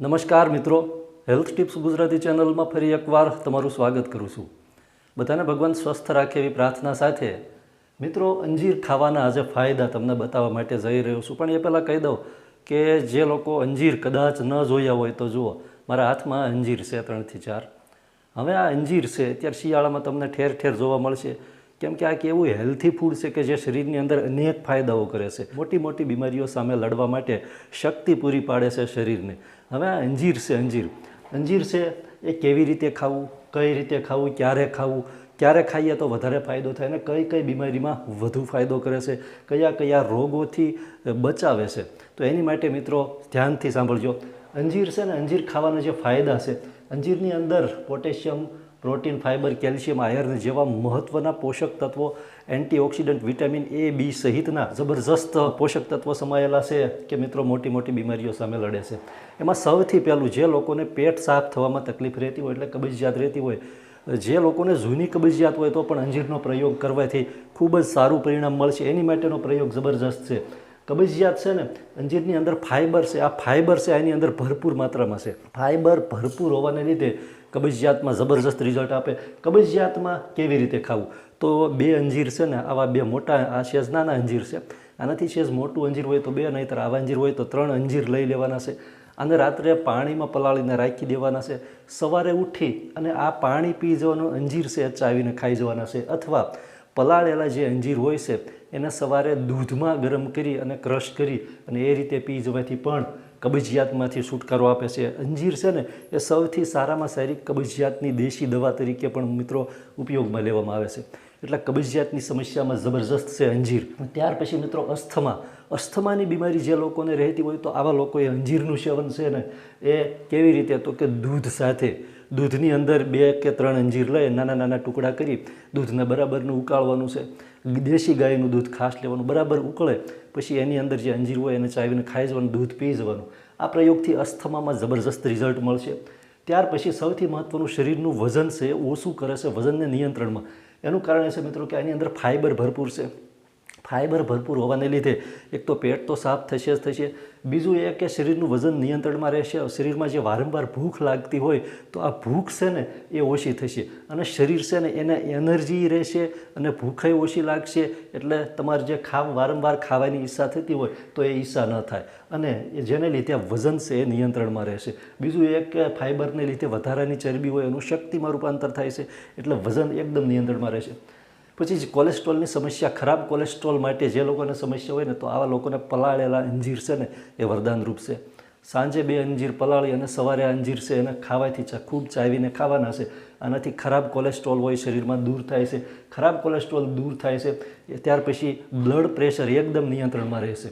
નમસ્કાર મિત્રો. Health tips Gujarati ચેનલમાં ફરી એકવાર તમારું સ્વાગત કરું છું. બધાને ભગવાન સ્વસ્થ રાખે એવી પ્રાર્થના સાથે. મિત્રો, અંજીર ખાવાના આજે ફાયદા તમને બતાવવા માટે જઈ રહ્યો છું. પણ એ પહેલાં કહી દઉં કે જે લોકો અંજીર કદાચ ન જોયા હોય તો જુઓ, મારા હાથમાં અંજીર છે ત્રણથી ચાર. હવે આ અંજીર છે, અત્યારે શિયાળામાં તમને ઠેર ઠેર જોવા મળશે. કેમ કે આ એક એવું હેલ્થી ફૂડ છે કે જે શરીરની અંદર અનેક ફાયદાઓ કરે છે. મોટી મોટી બીમારીઓ સામે લડવા માટે શક્તિ પૂરી પાડે છે શરીરને. હવે આ અંજીર છે, અંજીર. અંજીર છે એ કેવી રીતે ખાવું, કઈ રીતે ખાવું, ક્યારે ખાવું, ક્યારે ખાઈએ તો વધારે ફાયદો થાય અને કઈ કઈ બીમારીમાં વધુ ફાયદો કરે છે, કયા કયા રોગોથી બચાવે છે. તો એની માટે મિત્રો ધ્યાનથી સાંભળજો. અંજીર છે ને અંજીર ખાવાના જે ફાયદા છે, અંજીરની અંદર potassium protein, fibre, calcium, iron જેવા મહત્ત્વના પોષક તત્વો, એન્ટીઓક્સિડન્ટ, વિટામિન એ, બી સહિતના જબરજસ્ત પોષક તત્વો સમાયેલા છે કે મિત્રો મોટી મોટી બીમારીઓ સામે લડે છે. એમાં સૌથી પહેલું જે લોકોને પેટ સાફ થવામાં તકલીફ રહેતી હોય એટલે કબજિયાત રહેતી હોય, જે લોકોને જૂની કબજિયાત હોય તો પણ અંજીરનો પ્રયોગ કરવાથી ખૂબ જ સારું પરિણામ મળશે. એની માટેનો પ્રયોગ જબરજસ્ત છે. કબજિયાત છે ને, અંજીરની અંદર ફાઇબર છે. આ ફાઇબર છે એની અંદર ભરપૂર માત્રામાં છે. ફાઇબર ભરપૂર હોવાને લીધે કબજિયાતમાં જબરજસ્ત રિઝલ્ટ આપે. કબજિયાતમાં કેવી રીતે ખાવું? તો બે અંજીર છે ને, આવા બે મોટા, આ શેઝ નાના અંજીર છે. આનાથી શેઝ મોટું અંજીર હોય તો બે, નહીંતર આવા અંજીર હોય તો ત્રણ અંજીર લઈ લેવાના છે. અને રાત્રે પાણીમાં પલાળીને રાખી દેવાના છે. સવારે ઉઠી અને આ પાણી પી જવાનું અંજીર છે, ચાવીને ખાઈ જવાના છે. અથવા પલાળેલા જે અંજીર હોય છે, એને સવારે દૂધમાં ગરમ કરી અને ક્રશ કરી અને એ રીતે પી જવાથી પણ કબજિયાતમાંથી છુટકારો આપે છે. અંજીર છે ને, એ સૌથી સારામાં સારી કબજિયાતની દેશી દવા તરીકે પણ મિત્રો ઉપયોગમાં લેવામાં આવે છે. એટલે કબજિયાતની સમસ્યામાં જબરજસ્ત છે અંજીર. ત્યાર પછી મિત્રો અસ્થમા. અસ્થમાની બીમારી જે લોકોને રહેતી હોય તો આવા લોકોએ અંજીરનું સેવન છે ને, એ કેવી રીતે? તો કે દૂધ સાથે. દૂધની અંદર બે કે ત્રણ અંજીર લઈ નાના નાના ટુકડા કરી દૂધને બરાબરનું ઉકાળવાનું છે. દેશી ગાયનું દૂધ ખાસ લેવાનું બરાબર ઉકળે, પછી એની અંદર જે અંજીર હોય એને ચાવીને ખાઈ જવાનું, દૂધ પી જવાનું. આ પ્રયોગથી અસ્થમામાં જબરજસ્ત રિઝલ્ટ મળશે. ત્યાર પછી સૌથી મહત્ત્વનું શરીરનું વજન છે ઓછું કરે છે, વજનને નિયંત્રણમાં. એનું કારણ એ છે મિત્રો કે આની અંદર ફાઇબર ભરપૂર છે. ફાઇબર ભરપૂર હોવાને લીધે એક તો પેટ તો સાફ થશે જ થશે. બીજું એ કે શરીરનું વજન નિયંત્રણમાં રહેશે. શરીરમાં જે વારંવાર ભૂખ લાગતી હોય તો આ ભૂખ છે ને એ ઓછી થશે અને શરીર છે ને એને એનર્જી રહેશે અને ભૂખે ઓછી લાગશે. એટલે તમારે જે ખાવ વારંવાર ખાવાની ઈચ્છા થતી હોય તો એ ઈચ્છા ન થાય. અને જેને લીધે વજન છે એ નિયંત્રણમાં રહેશે. બીજું એક કે ફાઇબરને લીધે વધારાની ચરબી હોય એનું શક્તિમાં રૂપાંતર થાય છે. એટલે વજન એકદમ નિયંત્રણમાં રહેશે. પછી જે કોલેસ્ટ્રોલની સમસ્યા, ખરાબ કોલેસ્ટ્રોલ માટે જે લોકોને સમસ્યા હોય ને, તો આવા લોકોને પલાળેલા અંજીર છે ને, એ વરદાનરૂપ છે. સાંજે બે અંજીર પલાળી અને સવારે અંજીર છે એને ખાવાથી ખૂબ ચાવીને ખાવાના છે. આનાથી ખરાબ કોલેસ્ટ્રોલ હોય શરીરમાં દૂર થાય છે. ખરાબ કોલેસ્ટ્રોલ દૂર થાય છે. ત્યાર પછી બ્લડ પ્રેશર એકદમ નિયંત્રણમાં રહેશે.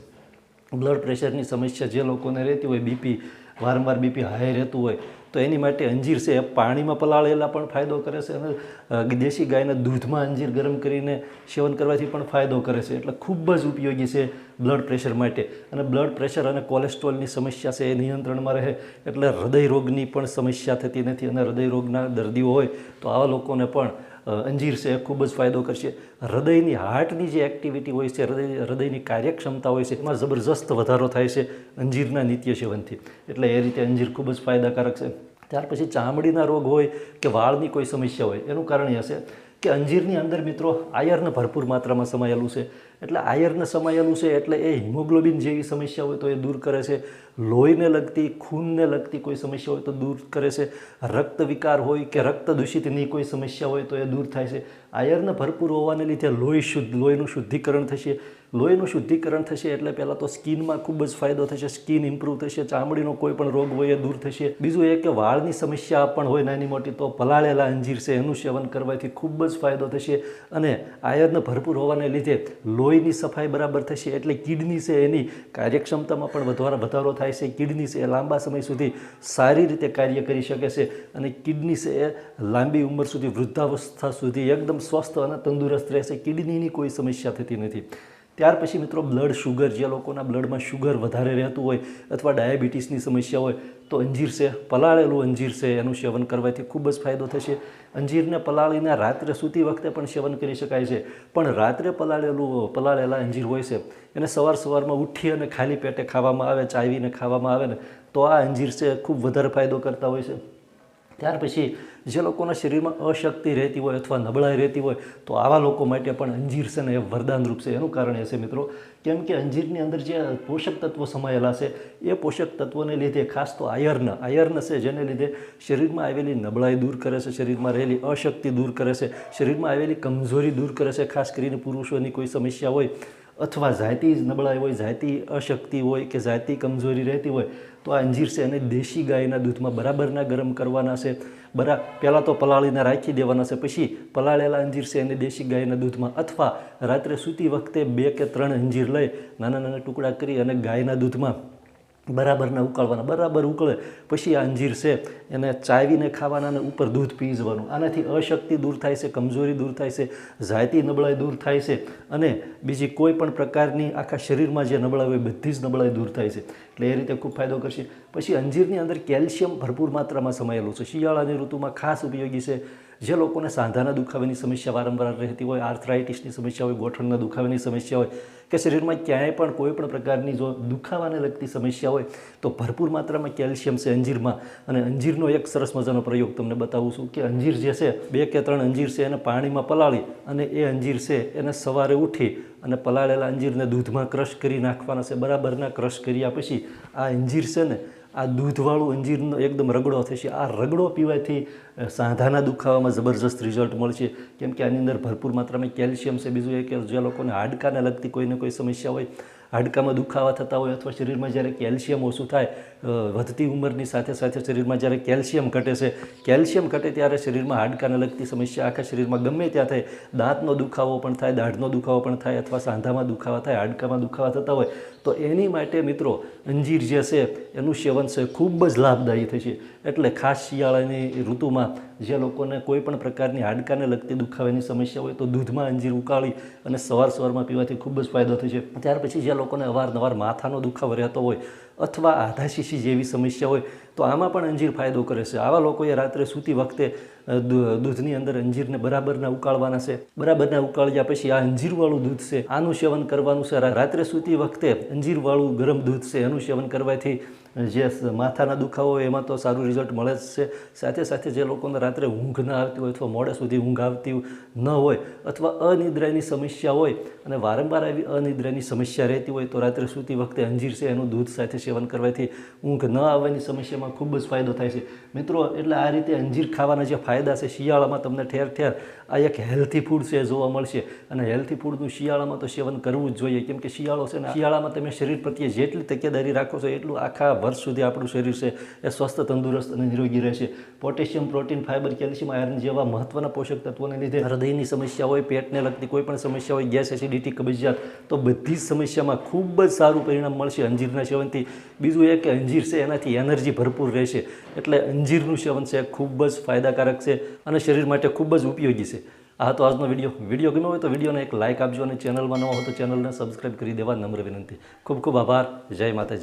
બ્લડ પ્રેશરની સમસ્યા જે લોકોને રહેતી હોય, બીપી, વારંવાર બીપી હાઈ રહેતું હોય તો એની માટે અંજીર છે પાણીમાં પલાળેલા પણ ફાયદો કરે છે અને દેશી ગાયના દૂધમાં અંજીર ગરમ કરીને સેવન કરવાથી પણ ફાયદો કરે છે. એટલે ખૂબ જ ઉપયોગી છે બ્લડ પ્રેશર માટે. અને બ્લડ પ્રેશર અને કોલેસ્ટ્રોલની સમસ્યા છે, એ નિયંત્રણમાં રહે. એટલે હૃદય રોગની પણ સમસ્યા થતી નથી અને હૃદય રોગના દર્દીઓ હોય તો આવા લોકોને પણ અંજીર છે, ખૂબ જ ફાયદો કરશે. હૃદયની હાર્ટની જે એક્ટિવિટી હોય છે, હૃદય, હૃદયની કાર્યક્ષમતા હોય છે, એમાં જબરજસ્ત વધારો થાય છે અંજીરના નિત્ય સેવનથી. એટલે એ રીતે અંજીર ખૂબ જ ફાયદાકારક છે. ત્યાર પછી ચામડીના રોગ હોય કે વાળની કોઈ સમસ્યા હોય, એનું કારણ એ હશે. કે અંજીરની અંદર મિત્રો આયર્ન ભરપૂર માત્રામાં સમાયેલું છે. એટલે આયર્ન સમાયેલું છે એટલે એ હિમોગ્લોબિન જેવી સમસ્યા હોય તો એ દૂર કરે છે. લોહીને લગતી, ખૂનને લગતી કોઈ સમસ્યા હોય તો દૂર કરે છે. રક્ત વિકાર હોય કે રક્ત દૂષિતની કોઈ સમસ્યા હોય તો એ દૂર થાય છે. આયર્ન ભરપૂર હોવાને લીધે લોહી શુદ્ધ, લોહીનું શુદ્ધિકરણ થશે. લોહીનું શુદ્ધિકરણ થશે એટલે પહેલાં તો સ્કિનમાં ખૂબ જ ફાયદો થશે, સ્કિન ઇમ્પ્રૂવ થશે, ચામડીનો કોઈ પણ રોગ હોય એ દૂર થશે. બીજું એ કે વાળની સમસ્યા પણ હોય નાની મોટી, તો પલાળેલા અંજીર છે, એનું સેવન કરવાથી ખૂબ જ ફાયદો થશે. અને આયર્ન ભરપૂર હોવાને લીધે લોહીની સફાઈ બરાબર થશે, એટલે કિડની છે એની કાર્યક્ષમતામાં પણ વધારો વધારો થાય છે. કિડની છે એ લાંબા સમય સુધી સારી રીતે કાર્ય કરી શકે છે અને કિડની છે એ લાંબી ઉંમર સુધી વૃદ્ધાવસ્થા સુધી એકદમ સ્વસ્થ અને તંદુરસ્ત રહેશે. કિડનીની કોઈ સમસ્યા થતી નથી. ત્યાર પછી મિત્રો બ્લડ શુગર, જે લોકોના બ્લડમાં શુગર વધારે રહેતું હોય અથવા ડાયાબિટીસની સમસ્યા હોય, તો અંજીર છે, પલાળેલું અંજીર છે, એનું સેવન કરવાથી ખૂબ જ ફાયદો થશે. અંજીરને પલાળીને રાત્રે સૂતી વખતે પણ સેવન કરી શકાય છે. પણ રાત્રે પલાળેલું, પલાળેલા અંજીર હોય છે, એને સવાર સવારમાં ઉઠી અને ખાલી પેટે ખાવામાં આવે, ચાવીને ખાવામાં આવે ને, તો આ અંજીર છે, ખૂબ વધારે ફાયદો કરતા હોય છે. ત્યાર પછી જે લોકોના શરીરમાં અશક્તિ રહેતી હોય અથવા નબળાઈ રહેતી હોય, તો આવા લોકો માટે પણ અંજીર છે ને એ વરદાનરૂપ છે. એનું કારણ એ છે મિત્રો, કેમ કે અંજીરની અંદર જે પોષક તત્વો સમાયેલા છે, એ પોષક તત્વોને લીધે ખાસ તો આયર્ન આયર્ન છે જેને લીધે શરીરમાં આવેલી નબળાઈ દૂર કરે છે, શરીરમાં રહેલી અશક્તિ દૂર કરે છે, શરીરમાં આવેલી કમજોરી દૂર કરે છે. ખાસ કરીને પુરુષોની કોઈ સમસ્યા હોય અથવા જાતિ નબળાઈ હોય, જાતિ અશક્તિ હોય કે જાતિ કમજોરી રહેતી હોય, તો આ અંજીર છે એને દેશી ગાયના દૂધમાં બરાબરના ગરમ કરવાના છે. બરા, પહેલાં તો પલાળીને રાખી દેવાના છે, પછી પલાળેલા અંજીર છે એને દેશી ગાયના દૂધમાં અથવા રાત્રે સૂતી વખતે બે કે ત્રણ અંજીર લઈ નાના નાના ટુકડા કરી અને ગાયના દૂધમાં બરાબરના ઉકાળવાના, બરાબર ઉકળે, પછી આ અંજીર છે, એને ચાવીને ખાવાના અને ઉપર દૂધ પી જવાનું આનાથી અશક્તિ દૂર થાય છે, કમજોરી દૂર થાય છે, જાયતી નબળાઈ દૂર થાય છે અને બીજી કોઈ પણ પ્રકારની આખા શરીરમાં જે નબળાઈ હોય બધી જ નબળાઈ દૂર થાય છે. એટલે એ રીતે ખૂબ ફાયદો કરશે. પછી અંજીરની અંદર કેલ્શિયમ ભરપૂર માત્રામાં સમાયેલું છે. શિયાળાની ઋતુમાં ખાસ ઉપયોગી છે જે લોકોને સાંધાના દુખાવાની સમસ્યા વારંવાર રહેતી હોય, આર્થરાઇટિસની સમસ્યા હોય, ગોઠણના દુખાવાની સમસ્યા હોય, કે શરીરમાં ક્યાંય પણ કોઈ પણ પ્રકારની જો દુખાવાને લગતી સમસ્યા હોય, તો ભરપૂર માત્રામાં કેલ્શિયમ છે અંજીરમાં. અને અંજીરનો એક સરસ મજાનો પ્રયોગ તમને બતાવું છું કે અંજીર જે છે, બે કે ત્રણ અંજીર છે એને પાણીમાં પલાળી અને એ અંજીર છે એને સવારે ઉઠી અને પલાળેલા અંજીરને દૂધમાં ક્રશ કરી નાખવાના છે, બરાબરના ક્રશ કર્યા પછી આ અંજીર છે ને આ દૂધવાળું અંજીરનો એકદમ રગડો થશે. આ રગડો પીવાથી સાંધાના દુખાવામાં જબરજસ્ત રિઝલ્ટ મળશે. કેમ કે આની અંદર ભરપૂર માત્રામાં કેલ્શિયમ છે. બીજું એ કે જે લોકોને હાડકાને લગતી કોઈને કોઈ સમસ્યા હોય હાડકામાં દુખાવા થતા હોય અથવા શરીરમાં જ્યારે કેલ્શિયમ ઓછું થાય વધતી ઉંમરની સાથે સાથે શરીરમાં જ્યારે કેલ્શિયમ ઘટે છે, કેલ્શિયમ ઘટે ત્યારે શરીરમાં હાડકાને લગતી સમસ્યા આખા શરીરમાં ગમે ત્યાં થાય. દાંતનો દુખાવો પણ થાય, દાઢનો દુખાવો પણ થાય અથવા સાંધામાં દુખાવા થાય, હાડકામાં દુખાવા થતા હોય, તો એની માટે મિત્રો અંજીર જે છે એનું સેવન છે ખૂબ જ લાભદાયી થશે. એટલે ખાસ શિયાળાની ઋતુમાં જે લોકોને કોઈ પણ પ્રકારની હાડકાને લગતી દુખાવાની સમસ્યા હોય તો દૂધમાં અંજીર ઉકાળી અને સવાર સવારમાં પીવાથી ખૂબ જ ફાયદો થશે ત્યાર પછી જે લોકોને અવારનવાર માથાનો દુખાવો રહેતો હોય અથવા આધાશીશી જેવી સમસ્યા હોય તો આમાં પણ અંજીર ફાયદો કરે છે. આવા લોકોએ રાત્રે સૂતી વખતે દૂધની અંદર અંજીરને બરાબરના ઉકાળવાના છે. બરાબરના ઉકાળ્યા પછી આ અંજીરવાળું દૂધ છે. આનું સેવન કરવાનું છે. રાત્રે સૂતી વખતે અંજીરવાળું ગરમ દૂધ છે. એનું સેવન કરવાથી જે માથાના દુખાવો એમાં તો સારું રિઝલ્ટ મળે જ છે. સાથે સાથે જે લોકોને રાત્રે ઊંઘ ન આવતી હોય અથવા મોડે સુધી ઊંઘ આવતી ન હોય અથવા અનિદ્રાની સમસ્યા હોય અને વારંવાર આવી અનિદ્રાની સમસ્યા રહેતી હોય તો રાત્રે સૂતી વખતે અંજીર છે. એનું દૂધ સાથે સેવન કરવાથી ઊંઘ ન આવવાની સમસ્યામાં ખૂબ જ ફાયદો થાય છે. મિત્રો, એટલે આ રીતે અંજીર ખાવાના જે ફાયદા છે, શિયાળામાં તમને ઠેર ઠેર આ એક હેલ્થી ફૂડ છે જોવા મળશે. અને હેલ્થી ફૂડનું શિયાળામાં તો સેવન કરવું જ જોઈએ. કેમ કે શિયાળો છે ને શિયાળામાં તમે શરીર પ્રત્યે જેટલી તકેદારી રાખો છો, એટલું આખા વર્ષ સુધી આપણું શરીર છે એ સ્વસ્થ, તંદુરસ્ત અને નિરોગી રહેશે. Potassium, protein, fibre, calcium, iron જેવા મહત્વના પોષક તત્વોને લીધે હૃદયની સમસ્યા હોય, પેટને લગતી કોઈ પણ સમસ્યા હોય, ગેસ, એસિડિટી, કબજિયાત, તો બધી જ સમસ્યામાં ખૂબ જ સારું પરિણામ મળશે અંજીરના સેવનથી. બીજું એ કે અંજીર છે એનાથી એનર્જી ભરપૂર રહેશે. એટલે અંજીરનું સેવન છે, ખૂબ જ ફાયદાકારક છે અને શરીર માટે ખૂબ જ ઉપયોગી છે. આ હતો આજનો વીડિયો. વીડિયો ગમ્યો હોય તો વિડીયોને એક લાઇક આપજો અને ચેનલમાં ન હોય તો ચેનલને સબસ્ક્રાઇબ કરી દેવા નમ્ર વિનંતી. ખૂબ ખૂબ આભાર. જય માતાજી.